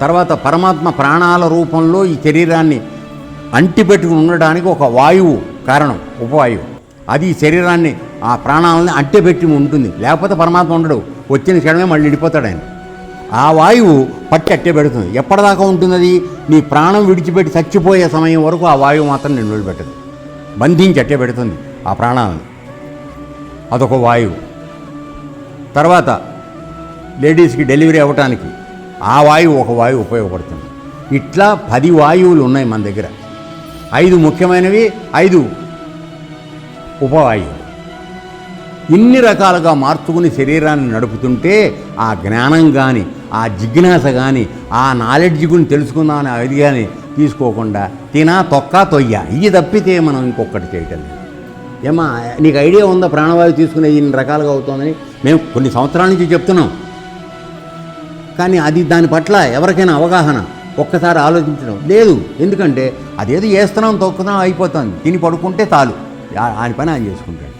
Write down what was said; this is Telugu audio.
తర్వాత పరమాత్మ ప్రాణాల రూపంలో ఈ శరీరాన్ని అంటిపెట్టుకుని ఉండడానికి ఒక వాయువు కారణం ఉపవాయువు. అది ఈ శరీరాన్ని ఆ ప్రాణాలని అంటిపెట్టి ఉంటుంది. లేకపోతే పరమాత్మ ఉండడు. వచ్చిన క్షణమే మళ్ళీ వెళ్ళిపోతాడు ఆయన. ఆ వాయువు పట్టి అట్టే పెడుతుంది. ఎప్పటిదాకా ఉంటుంది అది? నీ ప్రాణం విడిచిపెట్టి చచ్చిపోయే సమయం వరకు ఆ వాయువు మాత్రం నేను వదిలిపెట్టదు. బంధించి అట్టే పెడుతుంది ఆ ప్రాణాలను. అదొక వాయువు. తర్వాత లేడీస్కి డెలివరీ అవ్వటానికి ఆ వాయువు ఒక వాయువు ఉపయోగపడుతుంది. ఇట్లా పది వాయువులు ఉన్నాయి మన దగ్గర. ఐదు ముఖ్యమైనవి ఐదు ఉపవాయువులు. ఇన్ని రకాలుగా మార్చుకుని శరీరాన్ని నడుపుతుంటే ఆ జ్ఞానం కానీ ఆ జిజ్ఞాస కానీ ఆ నాలెడ్జ్ గురించి తెలుసుకుందామని అది కానీ తీసుకోకుండా తినా తొక్క తొయ్య. ఇది తప్పితే మనం ఇంకొకటి చేయటం లేదు. ఏమా నీకు ఐడియా ఉందా? ప్రాణవాయువు తీసుకునే ఇన్ని రకాలుగా అవుతుందని? మేము కొన్ని సంవత్సరాల నుంచి చెప్తున్నాం. కానీ అది దాని పట్ల ఎవరికైనా అవగాహన ఒక్కసారి ఆలోచించడం లేదు. ఎందుకంటే అదేదో వేస్తున్నాం తొక్కుతున్నాం అయిపోతుంది. తిని పడుకుంటే చాలు. ఆ- ఆయన పని ఆయన చేసుకుంటాడు.